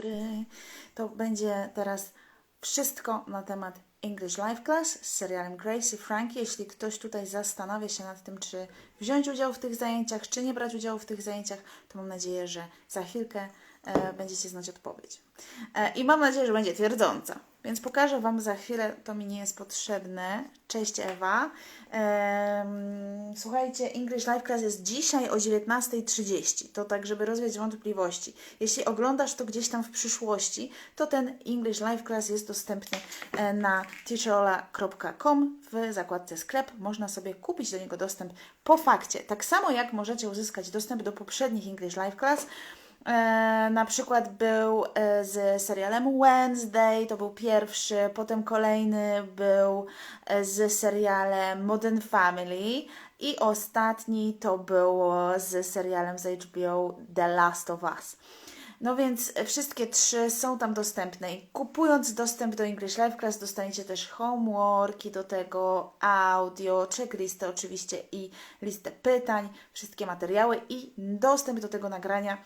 dobry. To będzie teraz wszystko na temat English Life Class z serialem Gracie Frankie. Jeśli ktoś tutaj zastanawia się nad tym, czy wziąć udział w tych zajęciach, czy nie brać udziału w tych zajęciach, to mam nadzieję, że za chwilkę e, będziecie znać odpowiedź. E, I mam nadzieję, że będzie twierdząca. Więc pokażę Wam za chwilę, to mi nie jest potrzebne. Cześć Ewa. Ehm, słuchajcie, English Live Class jest dzisiaj o 19.30. To tak, żeby rozwiać wątpliwości. Jeśli oglądasz to gdzieś tam w przyszłości, to ten English Live Class jest dostępny e, na teacherola.com w zakładce sklep. Można sobie kupić do niego dostęp po fakcie. Tak samo jak możecie uzyskać dostęp do poprzednich English Live Class, E, na przykład był e, z serialem Wednesday, to był pierwszy, potem kolejny był e, z serialem Modern Family i ostatni to było z serialem z HBO The Last of Us. No więc wszystkie trzy są tam dostępne i kupując dostęp do English Live Class dostaniecie też homeworki do tego, audio, checklistę oczywiście i listę pytań, wszystkie materiały i dostęp do tego nagrania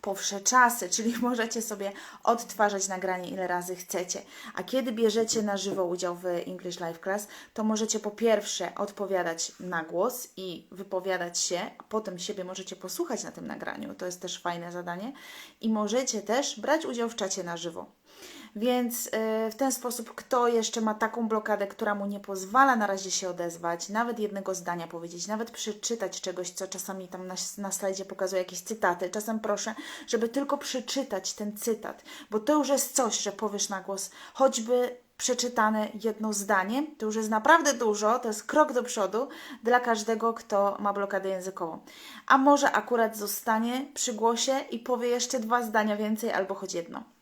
po czasy, czyli możecie sobie odtwarzać nagranie ile razy chcecie. A kiedy bierzecie na żywo udział w English Live Class, to możecie po pierwsze odpowiadać na głos i wypowiadać się, a potem siebie możecie posłuchać na tym nagraniu. To jest też fajne zadanie. I możecie też brać udział w czacie na żywo. Więc y, w ten sposób, kto jeszcze ma taką blokadę, która mu nie pozwala na razie się odezwać, nawet jednego zdania powiedzieć, nawet przeczytać czegoś, co czasami tam na, na slajdzie pokazuje jakieś cytaty. Czasem proszę, żeby tylko przeczytać ten cytat, bo to już jest coś, że powiesz na głos, choćby przeczytane jedno zdanie, to już jest naprawdę dużo, to jest krok do przodu dla każdego, kto ma blokadę językową. A może akurat zostanie przy głosie i powie jeszcze dwa zdania więcej albo choć jedno.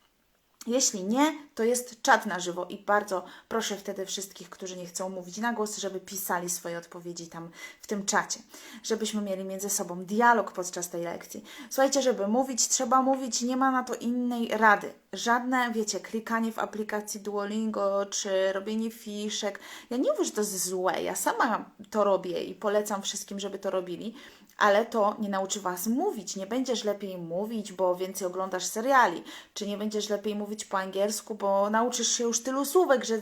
Jeśli nie, to jest czat na żywo i bardzo proszę wtedy wszystkich, którzy nie chcą mówić na głos, żeby pisali swoje odpowiedzi tam w tym czacie, żebyśmy mieli między sobą dialog podczas tej lekcji. Słuchajcie, żeby mówić, trzeba mówić, nie ma na to innej rady. Żadne, wiecie, klikanie w aplikacji Duolingo czy robienie fiszek. Ja nie mówię, że to jest złe, ja sama to robię i polecam wszystkim, żeby to robili, ale to nie nauczy Was mówić. Nie będziesz lepiej mówić, bo więcej oglądasz seriali, czy nie będziesz lepiej mówić po angielsku, bo nauczysz się już tylu słówek, że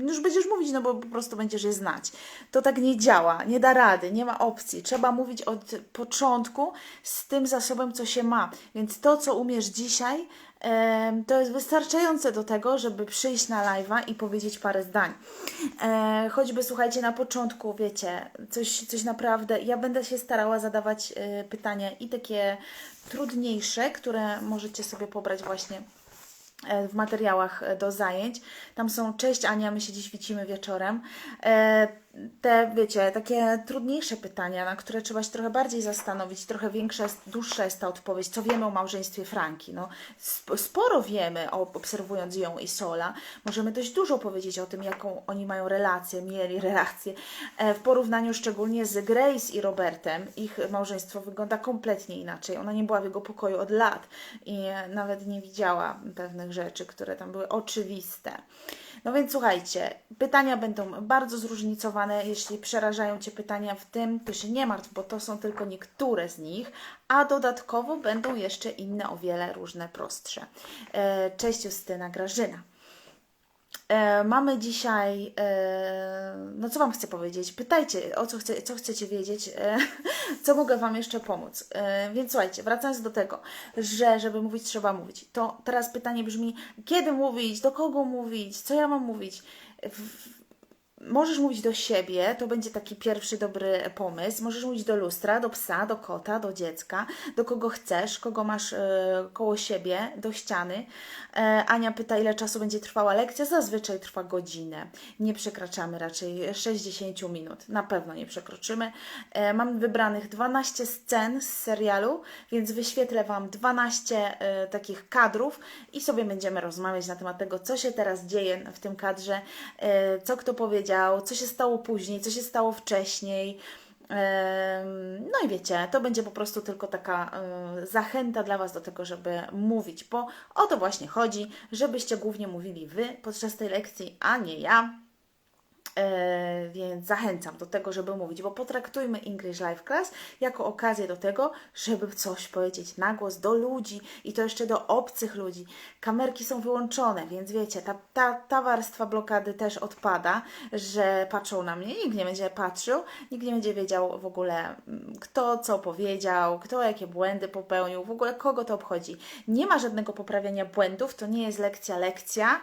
już będziesz mówić, no bo po prostu będziesz je znać. To tak nie działa, nie da rady, nie ma opcji. Trzeba mówić od początku z tym zasobem, co się ma. Więc to, co umiesz dzisiaj, to jest wystarczające do tego, żeby przyjść na live'a i powiedzieć parę zdań. E, choćby słuchajcie, na początku, wiecie, coś, coś naprawdę, ja będę się starała zadawać e, pytania i takie trudniejsze, które możecie sobie pobrać właśnie e, w materiałach do zajęć. Tam są, cześć Ania, my się dziś widzimy wieczorem te, wiecie, takie trudniejsze pytania, na które trzeba się trochę bardziej zastanowić, trochę większa, dłuższa jest ta odpowiedź. Co wiemy o małżeństwie Franki? No, sporo wiemy, obserwując ją i Sola. Możemy dość dużo powiedzieć o tym, jaką oni mają relację, mieli relację. E, w porównaniu szczególnie z Grace i Robertem, ich małżeństwo wygląda kompletnie inaczej. Ona nie była w jego pokoju od lat i nawet nie widziała pewnych rzeczy, które tam były oczywiste. No więc słuchajcie, pytania będą bardzo zróżnicowane. Jeśli przerażają Cię pytania w tym, to się nie martw, bo to są tylko niektóre z nich, a dodatkowo będą jeszcze inne, o wiele różne prostsze. E, cześć Justyna Grażyna. E, mamy dzisiaj, e, no co Wam chcę powiedzieć? Pytajcie, o co, chce, co chcecie wiedzieć, co mogę Wam jeszcze pomóc. Więc słuchajcie, wracając do tego, że żeby mówić, trzeba mówić. To teraz pytanie brzmi, kiedy mówić, do kogo mówić, co ja mam mówić? Możesz mówić do siebie, to będzie taki pierwszy dobry pomysł. Możesz mówić do lustra, do psa, do kota, do dziecka, do kogo chcesz, kogo masz e, koło siebie, do ściany. E, Ania pyta, ile czasu będzie trwała lekcja. Zazwyczaj trwa godzinę. Nie przekraczamy raczej 60 minut. Na pewno nie przekroczymy. E, mam wybranych 12 scen z serialu, więc wyświetlę Wam 12 e, takich kadrów i sobie będziemy rozmawiać na temat tego, co się teraz dzieje w tym kadrze, e, co kto powiedział co się stało później, co się stało wcześniej. No i wiecie, to będzie po prostu tylko taka zachęta dla Was do tego, żeby mówić, bo o to właśnie chodzi, żebyście głównie mówili Wy podczas tej lekcji, a nie ja. E, więc zachęcam do tego, żeby mówić, bo potraktujmy English Live Class jako okazję do tego, żeby coś powiedzieć na głos do ludzi i to jeszcze do obcych ludzi. Kamerki są wyłączone, więc wiecie, ta, ta, ta warstwa blokady też odpada, że patrzą na mnie, nikt nie będzie patrzył, nikt nie będzie wiedział w ogóle, mm, kto co powiedział, kto jakie błędy popełnił, w ogóle kogo to obchodzi. Nie ma żadnego poprawiania błędów, to nie jest lekcja, lekcja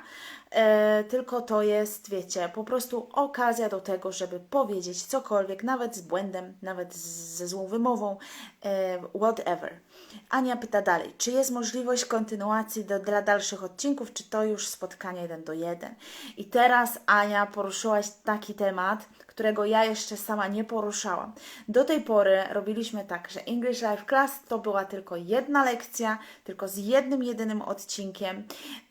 e, tylko to jest, wiecie, po prostu okazja do tego, żeby powiedzieć cokolwiek, nawet z błędem, nawet ze złą wymową, e, whatever. Ania pyta dalej, czy jest możliwość kontynuacji do, dla dalszych odcinków, czy to już spotkanie jeden do jeden? I teraz Ania poruszyłaś taki temat, którego ja jeszcze sama nie poruszałam. Do tej pory robiliśmy tak, że English Life Class to była tylko jedna lekcja, tylko z jednym, jedynym odcinkiem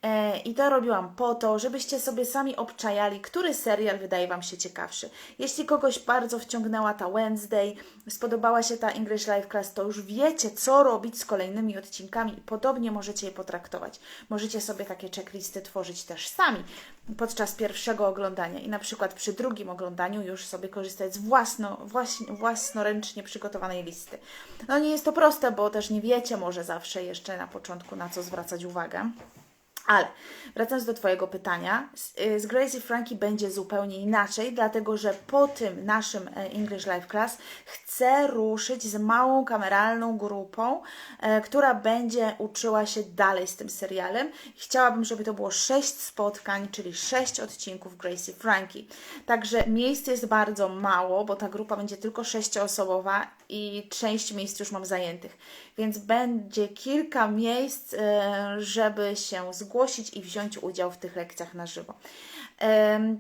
e, i to robiłam po to, żebyście sobie sami obczajali, który serial wydaje Wam się ciekawszy. Jeśli kogoś bardzo wciągnęła ta Wednesday, spodobała się ta English Life Class, to już wiecie, co robić z kolejnymi odcinkami i podobnie możecie je potraktować. Możecie sobie takie checklisty tworzyć też sami podczas pierwszego oglądania i na przykład przy drugim oglądaniu już sobie korzystać z własno, właśnie, własnoręcznie przygotowanej listy. No nie jest to proste, bo też nie wiecie może zawsze jeszcze na początku na co zwracać uwagę. Ale wracając do Twojego pytania, z, y, z Gracie Frankie będzie zupełnie inaczej, dlatego że po tym naszym e, English Live Class chcę ruszyć z małą kameralną grupą, e, która będzie uczyła się dalej z tym serialem. Chciałabym, żeby to było sześć spotkań, czyli sześć odcinków Gracie Frankie. Także miejsc jest bardzo mało, bo ta grupa będzie tylko sześcioosobowa i część miejsc już mam zajętych. Więc będzie kilka miejsc, e, żeby się zgłosić i wziąć udział w tych lekcjach na żywo.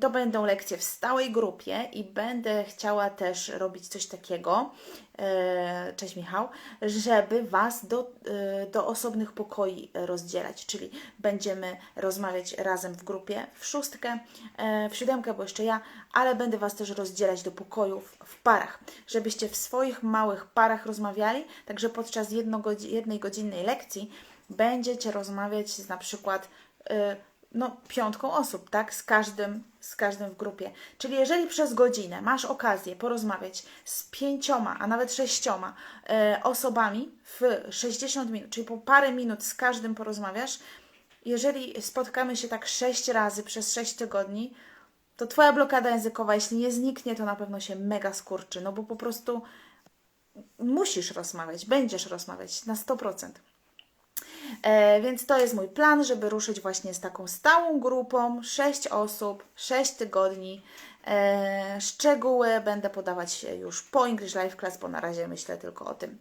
To będą lekcje w stałej grupie i będę chciała też robić coś takiego, e, cześć Michał, żeby Was do, e, do osobnych pokoi rozdzielać, czyli będziemy rozmawiać razem w grupie w szóstkę, e, w siódemkę, bo jeszcze ja, ale będę Was też rozdzielać do pokojów w parach, żebyście w swoich małych parach rozmawiali, także podczas jednej godzinnej lekcji będziecie rozmawiać z na przykład no, piątką osób, tak? Z każdym, z każdym w grupie. Czyli jeżeli przez godzinę masz okazję porozmawiać z pięcioma, a nawet sześcioma e, osobami w 60 minut, czyli po parę minut z każdym porozmawiasz, jeżeli spotkamy się tak sześć razy przez sześć tygodni, to Twoja blokada językowa, jeśli nie zniknie, to na pewno się mega skurczy, no bo po prostu musisz rozmawiać, będziesz rozmawiać na 100%. E, więc to jest mój plan, żeby ruszyć właśnie z taką stałą grupą, 6 osób, 6 tygodni. E, szczegóły będę podawać już po English Live Class, bo na razie myślę tylko o tym.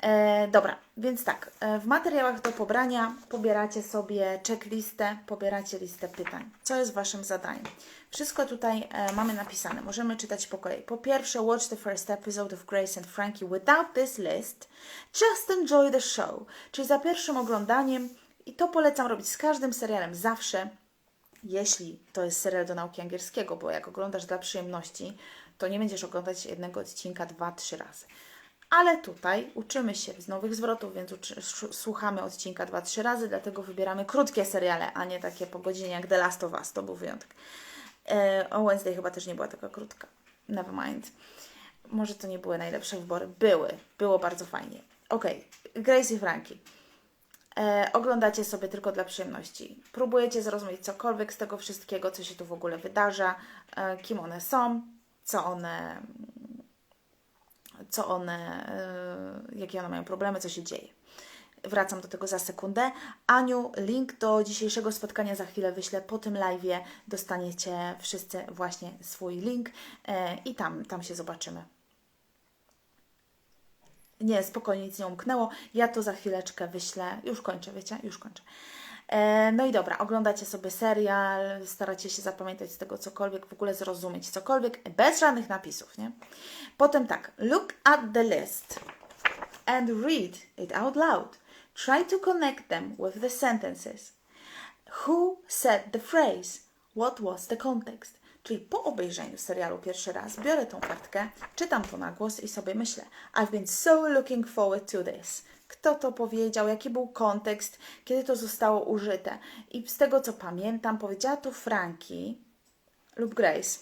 E, dobra, więc tak, e, w materiałach do pobrania pobieracie sobie checklistę, pobieracie listę pytań. Co jest Waszym zadaniem? Wszystko tutaj e, mamy napisane, możemy czytać po kolei. Po pierwsze, watch the first episode of Grace and Frankie without this list. Just enjoy the show. Czyli za pierwszym oglądaniem, i to polecam robić z każdym serialem zawsze, jeśli to jest serial do nauki angielskiego, bo jak oglądasz dla przyjemności, to nie będziesz oglądać jednego odcinka dwa, trzy razy. Ale tutaj uczymy się z nowych zwrotów, więc słuchamy odcinka 2-3 razy, dlatego wybieramy krótkie seriale, a nie takie po godzinie jak The Last of Us, to był wyjątek. E, o Wednesday chyba też nie była taka krótka. Never mind. Może to nie były najlepsze wybory. Były. Było bardzo fajnie. Ok, Grace i Frankie. E, oglądacie sobie tylko dla przyjemności. Próbujecie zrozumieć cokolwiek z tego wszystkiego, co się tu w ogóle wydarza, e, kim one są, co one co one, y, jakie one mają problemy, co się dzieje. Wracam do tego za sekundę. Aniu, link do dzisiejszego spotkania za chwilę wyślę po tym live'ie. Dostaniecie wszyscy właśnie swój link y, i tam, tam się zobaczymy. Nie, spokojnie, nic nie umknęło. Ja to za chwileczkę wyślę. Już kończę, wiecie? Już kończę. E, no i dobra, oglądacie sobie serial, staracie się zapamiętać z tego cokolwiek, w ogóle zrozumieć cokolwiek, bez żadnych napisów, nie? Potem tak, look at the list and read it out loud. Try to connect them with the sentences. Who said the phrase? What was the context? Czyli po obejrzeniu serialu pierwszy raz biorę tą kartkę, czytam to na głos i sobie myślę I've been so looking forward to this kto to powiedział, jaki był kontekst, kiedy to zostało użyte. I z tego co pamiętam, powiedziała to Franki, lub Grace.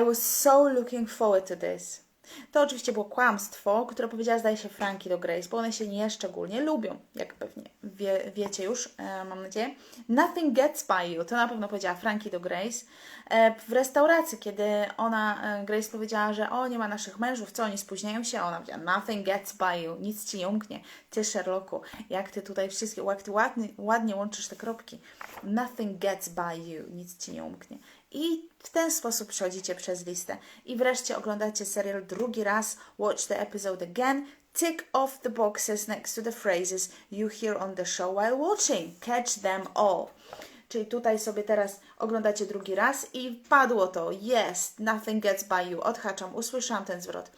I was so looking forward to this. To oczywiście było kłamstwo, które powiedziała, zdaje się, Frankie do Grace, bo one się nie szczególnie lubią, jak pewnie wie, wiecie już, e, mam nadzieję. Nothing gets by you, to na pewno powiedziała Frankie do Grace. E, w restauracji, kiedy ona, e, Grace powiedziała, że o, nie ma naszych mężów, co oni spóźniają się, ona powiedziała, nothing gets by you, nic ci nie umknie. Ty, Sherlocku, jak ty tutaj wszystkie, jak ty ładnie, ładnie łączysz te kropki. Nothing gets by you, nic ci nie umknie. I w ten sposób przechodzicie przez listę. I wreszcie oglądacie serial drugi raz, watch the episode again, tick off the boxes next to the phrases you hear on the show while watching. Catch them all. Czyli tutaj sobie teraz oglądacie drugi raz i padło to. Yes, nothing gets by you. Odhaczam, usłyszałam ten zwrot.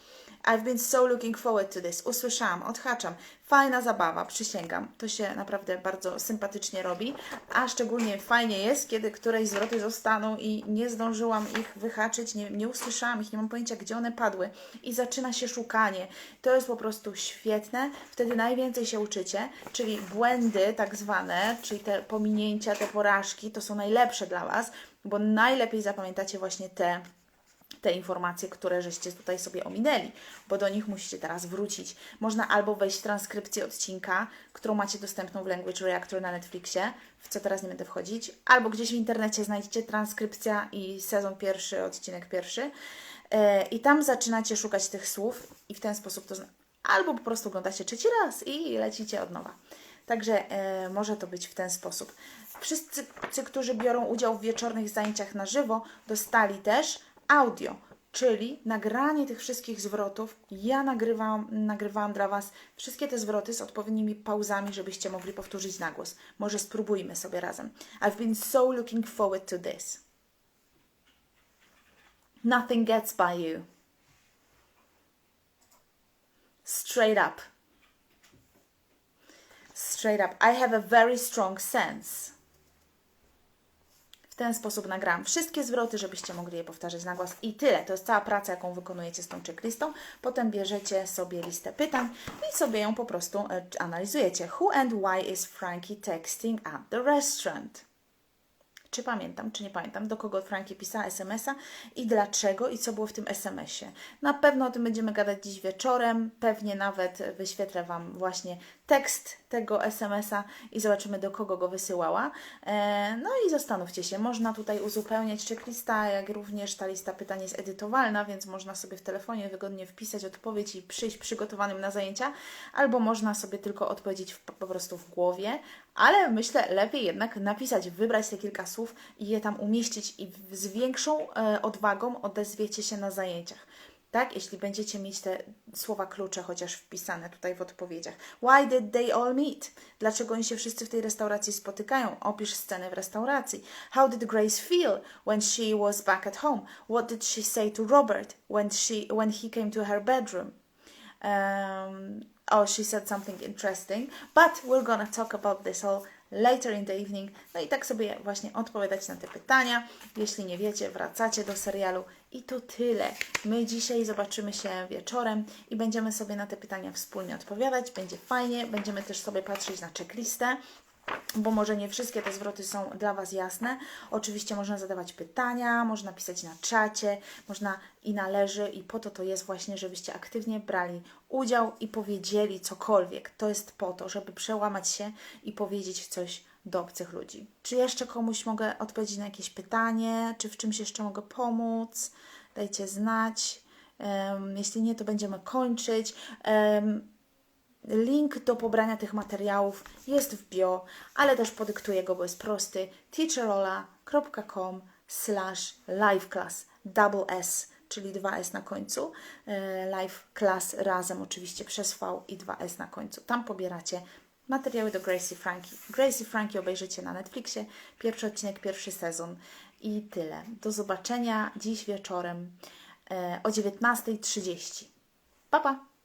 I've been so looking forward to this. Usłyszałam, odhaczam. Fajna zabawa, przysięgam. To się naprawdę bardzo sympatycznie robi, a szczególnie fajnie jest, kiedy któreś zwroty zostaną i nie zdążyłam ich wyhaczyć, nie, nie usłyszałam ich, nie mam pojęcia, gdzie one padły i zaczyna się szukanie. To jest po prostu świetne, wtedy najwięcej się uczycie, czyli błędy tak zwane, czyli te pominięcia, te porażki, to są najlepsze dla Was, bo najlepiej zapamiętacie właśnie te te informacje, które żeście tutaj sobie ominęli, bo do nich musicie teraz wrócić. Można albo wejść w transkrypcję odcinka, którą macie dostępną w Language Reactor na Netflixie, w co teraz nie będę wchodzić, albo gdzieś w internecie znajdziecie transkrypcja i sezon pierwszy, odcinek pierwszy e, i tam zaczynacie szukać tych słów i w ten sposób to albo po prostu oglądacie trzeci raz i lecicie od nowa. Także e, może to być w ten sposób. Wszyscy, którzy biorą udział w wieczornych zajęciach na żywo, dostali też audio, czyli nagranie tych wszystkich zwrotów. Ja nagrywałam, nagrywałam dla Was wszystkie te zwroty z odpowiednimi pauzami, żebyście mogli powtórzyć na głos. Może spróbujmy sobie razem. I've been so looking forward to this. Nothing gets by you. Straight up. Straight up. I have a very strong sense. W ten sposób nagrałam wszystkie zwroty, żebyście mogli je powtarzać na głos i tyle. To jest cała praca, jaką wykonujecie z tą checklistą. Potem bierzecie sobie listę pytań i sobie ją po prostu e, analizujecie. Who and why is Frankie texting at the restaurant? czy pamiętam, czy nie pamiętam, do kogo Frankie pisała SMS-a i dlaczego i co było w tym SMS-ie. Na pewno o tym będziemy gadać dziś wieczorem, pewnie nawet wyświetlę Wam właśnie tekst tego SMS-a i zobaczymy, do kogo go wysyłała. E, no i zastanówcie się, można tutaj uzupełniać checklista, jak również ta lista pytań jest edytowalna, więc można sobie w telefonie wygodnie wpisać odpowiedź i przyjść przygotowanym na zajęcia, albo można sobie tylko odpowiedzieć w, po prostu w głowie, ale myślę, lepiej jednak napisać, wybrać te kilka słów i je tam umieścić i z większą e, odwagą odezwiecie się na zajęciach. Tak, jeśli będziecie mieć te słowa klucze chociaż wpisane tutaj w odpowiedziach. Why did they all meet? Dlaczego oni się wszyscy w tej restauracji spotykają? Opisz scenę w restauracji. How did Grace feel when she was back at home? What did she say to Robert when, she, when he came to her bedroom? Um, oh, she said something interesting, but we're gonna talk about this all later in the evening. No i tak sobie właśnie odpowiadać na te pytania. Jeśli nie wiecie, wracacie do serialu i to tyle. My dzisiaj zobaczymy się wieczorem i będziemy sobie na te pytania wspólnie odpowiadać. Będzie fajnie, będziemy też sobie patrzeć na checklistę bo może nie wszystkie te zwroty są dla Was jasne. Oczywiście można zadawać pytania, można pisać na czacie, można i należy, i po to to jest właśnie, żebyście aktywnie brali udział i powiedzieli cokolwiek. To jest po to, żeby przełamać się i powiedzieć coś do obcych ludzi. Czy jeszcze komuś mogę odpowiedzieć na jakieś pytanie, czy w czymś jeszcze mogę pomóc? Dajcie znać. Um, jeśli nie, to będziemy kończyć. Um, Link do pobrania tych materiałów jest w bio, ale też podyktuję go, bo jest prosty. teacherola.com slash liveclass double S, czyli 2S na końcu. E, live class razem oczywiście przez V i 2S na końcu. Tam pobieracie materiały do Gracie Frankie. Gracie Frankie obejrzycie na Netflixie. Pierwszy odcinek, pierwszy sezon i tyle. Do zobaczenia dziś wieczorem e, o 19.30. Pa, pa!